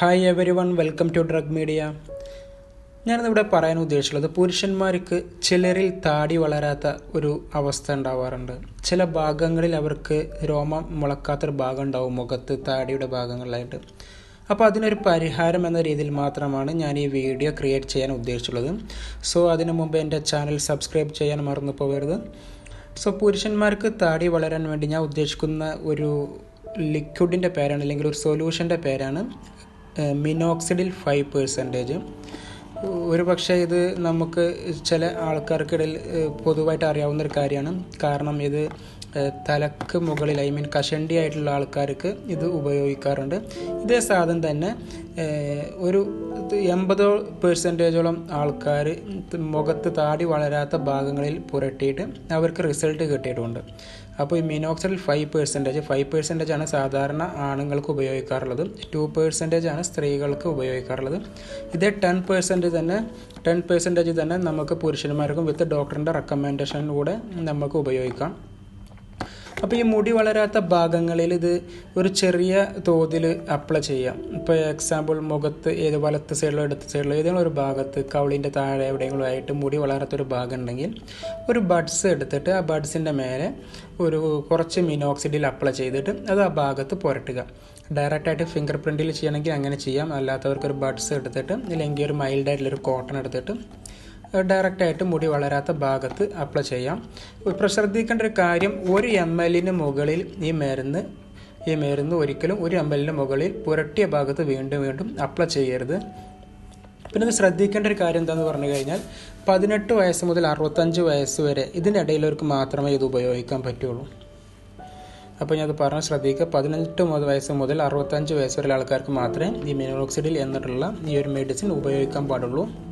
Hi everyone welcome to drug media ഞാനിന്നിവിടെ പറയാൻ ഉദ്ദേശിച്ചുള്ളത് പുരുഷന്മാർക്ക് ചിലരിൽ താടി വളരാത്ത ഒരു അവസ്ഥ ഉണ്ടാവാറുണ്ട്. ചില ഭാഗങ്ങളിൽ അവർക്ക് രോമം മുളക്കാത്തൊരു ഭാഗം ഉണ്ടാവും മുഖത്ത് താടിയുടെ ഭാഗങ്ങളിലായിട്ട്. അപ്പോൾ അതിനൊരു പരിഹാരം എന്ന രീതിയിൽ മാത്രമാണ് ഞാൻ ഈ വീഡിയോ ക്രിയേറ്റ് ചെയ്യാൻ ഉദ്ദേശിച്ചുള്ളത്. സോ അതിനു മുമ്പ് എന്റെ ചാനൽ സബ്സ്ക്രൈബ് ചെയ്യാൻ മറന്നു പോകരുത്. സോ പുരുഷന്മാർക്ക് താടി വളരാൻ വേണ്ടി ഞാൻ ഉദ്ദേശിക്കുന്ന ഒരു ലിക്വിഡിന്റെ പേരാണ് അല്ലെങ്കിൽ ഒരു സൊല്യൂഷന്റെ പേരാണ് മിനോക്സിഡിൽ ഫൈവ് പേഴ്സന്റേജ് ഒരു പക്ഷേ ഇത് നമുക്ക് ചില ആൾക്കാർക്കിടയിൽ പൊതുവായിട്ട് അറിയാവുന്ന ഒരു കാര്യമാണ്. കാരണം ഇത് തലക്ക് മുകളിൽ ഐ മീൻ കഷണ്ടി ആയിട്ടുള്ള ആൾക്കാർക്ക് ഇത് ഉപയോഗിക്കാറുണ്ട്. ഇതേ സാധനം തന്നെ ഏഹ്, ഒരു എൺപത് പെർസെന്റേജോളം ആൾക്കാർ മുഖത്ത് താടി വളരാത്ത ഭാഗങ്ങളിൽ പുരട്ടിയിട്ട് അവർക്ക് റിസൾട്ട് കിട്ടിയിട്ടുണ്ട്. അപ്പോൾ ഈ minoxidil five percentage five percentage ആണ് സാധാരണ ആണുങ്ങൾക്ക് ഉപയോഗിക്കാറുള്ളത്. ടു പെർസെന്റേജ് ആണ് സ്ത്രീകൾക്ക് ഉപയോഗിക്കാറുള്ളത്. ഇതേ ടെൻ പെർസെന്റേജ് തന്നെ ടെൻ പെർസെന്റേജ് തന്നെ നമുക്ക് പുരുഷന്മാർക്കും വിത്ത് ഡോക്ടറിന്റെ റെക്കമെൻഡേഷൻ കൂടെ നമുക്ക് ഉപയോഗിക്കാം. അപ്പോൾ ഈ മുടി വളരാത്ത ഭാഗങ്ങളിൽ ഇത് ഒരു ചെറിയ തോതിൽ അപ്ലൈ ചെയ്യാം. ഇപ്പോൾ എക്സാമ്പിൾ മുഖത്ത് ഏത് വലത്ത് സൈഡിലോ ഇടത്ത് സൈഡിലോ ഏതെങ്കിലും ഒരു ഭാഗത്ത് കൗളിന്റെ താഴെ എവിടെയെങ്കിലും ആയിട്ട് മുടി വളരാത്തൊരു ഭാഗം ഉണ്ടെങ്കിൽ ഒരു ബഡ്സ് എടുത്തിട്ട് ആ ബഡ്സിന്റെ മേലെ ഒരു കുറച്ച് മിനോക്സിഡിൽ അപ്ലൈ ചെയ്തിട്ട് അത് ആ ഭാഗത്ത് പുരട്ടുക. ഡയറക്റ്റായിട്ട് ഫിംഗർ പ്രിന്റിൽ ചെയ്യണമെങ്കിൽ അങ്ങനെ ചെയ്യാം. അല്ലാത്തവർക്ക് ഒരു ബഡ്സ് എടുത്തിട്ട് അല്ലെങ്കിൽ ഒരു മൈൽഡായിട്ടുള്ളൊരു കോട്ടൺ എടുത്തിട്ട് ഡയറക്റ്റായിട്ട് മുടി വളരാത്ത ഭാഗത്ത് അപ്ലൈ ചെയ്യാം. ഇപ്പോൾ ശ്രദ്ധിക്കേണ്ട ഒരു കാര്യം ഒരു എം എല്ലിന് മുകളിൽ ഈ മരുന്ന് ഈ മരുന്ന് ഒരിക്കലും ഒരു എം എല്ലിന് മുകളിൽ പുരട്ടിയ ഭാഗത്ത് വീണ്ടും വീണ്ടും അപ്ലൈ ചെയ്യരുത്. പിന്നെ ഇത് ശ്രദ്ധിക്കേണ്ട ഒരു കാര്യം എന്താണെന്ന് പറഞ്ഞു കഴിഞ്ഞാൽ പതിനെട്ട് വയസ്സ് മുതൽ അറുപത്തഞ്ച് വയസ്സ് വരെ ഇതിനിടയിലവർക്ക് മാത്രമേ ഇത് ഉപയോഗിക്കാൻ പറ്റുള്ളൂ. അപ്പോൾ ഞാനത് പറഞ്ഞ് ശ്രദ്ധിക്കുക. പതിനെട്ട് മുതൽ വയസ്സ് മുതൽ അറുപത്തഞ്ച് വയസ്സ് വരെയുള്ള ആൾക്കാർക്ക് മാത്രമേ ഈ മിനോക്സിഡിൽ എന്നിട്ടുള്ള ഈ ഒരു മെഡിസിൻ ഉപയോഗിക്കാൻ പാടുള്ളൂ.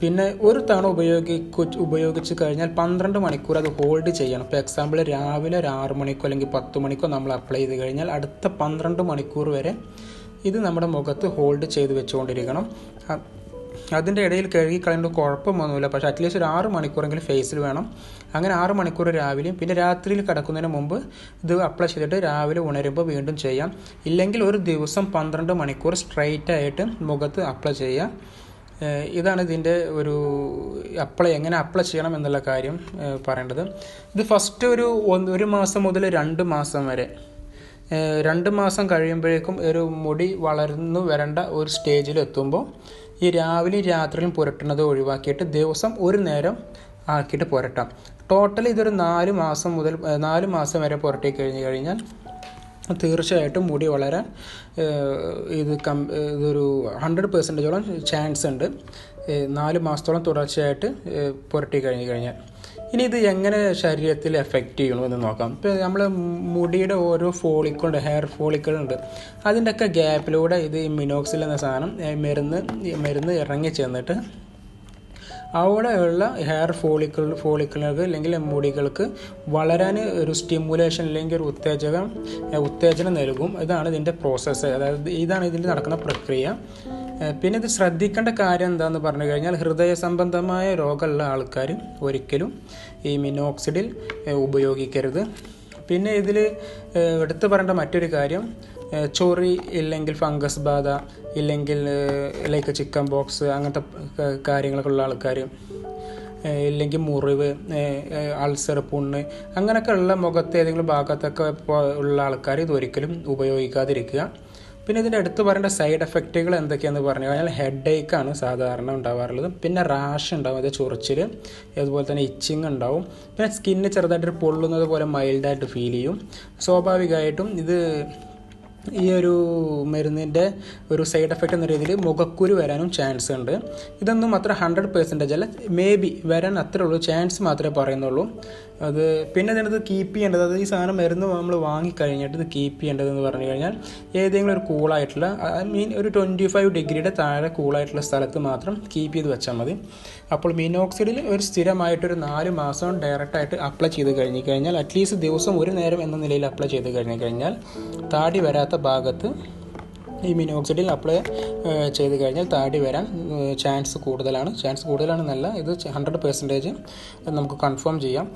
പിന്നെ ഒരു തവണ ഉപയോഗിക്കു ഉപയോഗിച്ച് കഴിഞ്ഞാൽ പന്ത്രണ്ട് മണിക്കൂർ അത് ഹോൾഡ് ചെയ്യണം. ഇപ്പോൾ എക്സാമ്പിൾ രാവിലെ ഒരു ആറ് മണിക്കോ അല്ലെങ്കിൽ പത്ത് മണിക്കോ നമ്മൾ അപ്ലൈ ചെയ്ത് കഴിഞ്ഞാൽ അടുത്ത പന്ത്രണ്ട് മണിക്കൂർ വരെ ഇത് നമ്മുടെ മുഖത്ത് ഹോൾഡ് ചെയ്ത് വെച്ചുകൊണ്ടിരിക്കണം അതിന്റെ ഇടയിൽ കഴുകി കളയേണ്ട കുഴപ്പമൊന്നുമില്ല. പക്ഷേ അറ്റ്ലീസ്റ്റ് ഒരു ആറ് മണിക്കൂറെങ്കിലും ഫേസിൽ വേണം. അങ്ങനെ ആറ് മണിക്കൂർ രാവിലെയും പിന്നെ രാത്രിയിൽ കിടക്കുന്നതിന് മുമ്പ് ഇത് അപ്ലൈ ചെയ്തിട്ട് രാവിലെ ഉണരുമ്പോൾ വീണ്ടും ചെയ്യാം. ഇല്ലെങ്കിൽ ഒരു ദിവസം പന്ത്രണ്ട് മണിക്കൂർ സ്ട്രൈറ്റ് ആയിട്ട് മുഖത്ത് അപ്ലൈ ചെയ്യാം. ഇതാണ് ഇതിന്റെ ഒരു അപ്ലൈ എങ്ങനെ അപ്ലൈ ചെയ്യണം എന്നുള്ള കാര്യം പറയേണ്ടത്. ഇത് ഫസ്റ്റ് ഒരു ഒരു മാസം മുതൽ രണ്ട് മാസം വരെ. രണ്ട് മാസം കഴിയുമ്പോഴേക്കും ഒരു മുടി വളർന്നു വരേണ്ട ഒരു സ്റ്റേജിലെത്തുമ്പോൾ ഈ രാവിലെയും രാത്രിയിലും പുരട്ടുന്നത് ഒഴിവാക്കിയിട്ട് ദിവസം ഒരു നേരം ആക്കിയിട്ട് പുരട്ടാം. ടോട്ടൽ ഇതൊരു നാല് മാസം മുതൽ നാല് മാസം വരെ പുരട്ടി കഴിഞ്ഞ് കഴിഞ്ഞാൽ തീർച്ചയായിട്ടും മുടി വളരാൻ ഇത് കം ഇതൊരു ഹൺഡ്രഡ് പെർസെന്റേജോളം ചാൻസ് ഉണ്ട്. നാല് മാസത്തോളം തുടർച്ചയായിട്ട് പുരട്ടി കഴിഞ്ഞു കഴിഞ്ഞാൽ. ഇനി ഇത് എങ്ങനെ ശരീരത്തിൽ എഫക്റ്റ് ചെയ്യണമെന്ന് നോക്കാം. ഇപ്പോൾ നമ്മൾ മുടിയുടെ ഓരോ ഫോളിക്കളുണ്ട് ഹെയർ ഫോളിക്കളുണ്ട് അതിന്റെയൊക്കെ ഗ്യാപ്പിലൂടെ ഇത് ഈ മിനോക്സിൽ എന്ന സാധനം മരുന്ന് മരുന്ന് ഇറങ്ങി ചെന്നിട്ട് അവിടെയുള്ള ഹെയർ ഫോളിക്കിൾ ഫോളിക്കിളുകൾക്ക് അല്ലെങ്കിൽ മുടികൾക്ക് വളരാൻ ഒരു സ്റ്റിമുലേഷൻ അല്ലെങ്കിൽ ഒരു ഉത്തേജകം ഉത്തേജനം നൽകും. ഇതാണ് ഇതിന്റെ പ്രോസസ്സ് അതായത് ഇതാണ് ഇതിന്റെ നടക്കുന്ന പ്രക്രിയ. പിന്നെ ഇത് ശ്രദ്ധിക്കേണ്ട കാര്യം എന്താണെന്ന് പറഞ്ഞു കഴിഞ്ഞാൽ ഹൃദയ സംബന്ധമായ രോഗമുള്ള ആൾക്കാർ ഒരിക്കലും ഈ മിനോക്സിഡിൽ ഉപയോഗിക്കരുത്. പിന്നെ ഇതിൽ എടുത്തു പറയേണ്ട മറ്റൊരു കാര്യം ചൊറി ഇല്ലെങ്കിൽ ഫംഗസ് ബാധ ഇല്ലെങ്കിൽ ലൈക്ക് ചിക്കൻ ബോക്സ് അങ്ങനത്തെ കാര്യങ്ങളൊക്കെ ഉള്ള ആൾക്കാർ ഇല്ലെങ്കിൽ മുറിവ് അൾസർ പുണ്ണ് അങ്ങനെയൊക്കെ ഉള്ള മുഖത്തെ ഏതെങ്കിലും ഭാഗത്തൊക്കെ ഉള്ള ആൾക്കാർ ഇതൊരിക്കലും ഉപയോഗിക്കാതിരിക്കുക. പിന്നെ ഇതിന്റെ അടുത്ത് പറയേണ്ട സൈഡ് എഫക്റ്റുകൾ എന്തൊക്കെയാണെന്ന് പറഞ്ഞു കഴിഞ്ഞാൽ ഹെഡ് ആണ് സാധാരണ ഉണ്ടാവാറുള്ളത്. പിന്നെ റാഷ് ഉണ്ടാവും അത് ചൊറിച്ചിൽ അതുപോലെ തന്നെ ഇച്ചിങ് ഉണ്ടാവും. പിന്നെ സ്കിന്ന് ചെറുതായിട്ട് പൊള്ളുന്നത് പോലെ മൈൽഡായിട്ട് ഫീൽ ചെയ്യും. സ്വാഭാവികമായിട്ടും ഇത് ഈ ഒരു മരുന്നിന്റെ ഒരു സൈഡ് എഫക്റ്റ് എന്ന രീതിയിൽ മുഖക്കുരു വരാനും ചാൻസ് ഉണ്ട്. ഇതൊന്നും അത്ര ഹൺഡ്രഡ് പെർസെന്റേജ് അല്ല മേ ബി വരാൻ അത്രേ ഉള്ളൂ ചാൻസ് മാത്രമേ പറയുന്നുള്ളൂ. അത് പിന്നെ ഇതിനകത്ത് കീപ്പ് ചെയ്യേണ്ടത് അത് ഈ സാധനം മരുന്ന് നമ്മൾ വാങ്ങിക്കഴിഞ്ഞിട്ട് ഇത് കീപ്പ് ചെയ്യേണ്ടതെന്ന് പറഞ്ഞു കഴിഞ്ഞാൽ ഏതെങ്കിലും ഒരു കൂളായിട്ടുള്ള ഐ മീൻ ഒരു ട്വന്റി ഫൈവ് ഡിഗ്രിയുടെ താഴെ കൂളായിട്ടുള്ള സ്ഥലത്ത് മാത്രം കീപ്പ് ചെയ്ത് വെച്ചാൽ മതി. അപ്പോൾ മീനോക്സിഡിൽ ഒരു സ്ഥിരമായിട്ടൊരു നാല് മാസം ഡയറക്റ്റായിട്ട് അപ്ലൈ ചെയ്ത് കഴിഞ്ഞ് കഴിഞ്ഞാൽ അറ്റ്ലീസ്റ്റ് ദിവസം ഒരു നേരം എന്ന നിലയിൽ അപ്ലൈ ചെയ്ത് കഴിഞ്ഞ് കഴിഞ്ഞാൽ താടി വരാത്ത ഭാഗത്ത് ഈ മിനോക്സിഡിൽ അപ്ലൈ ചെയ്ത് കഴിഞ്ഞാൽ താടി വരാൻ ചാൻസ് കൂടുതലാണ്. ചാൻസ് കൂടുതലാണെന്നല്ല ഇത് ഹൺഡ്രഡ് പെർസെന്റേജ് നമുക്ക് കൺഫേം ചെയ്യാം.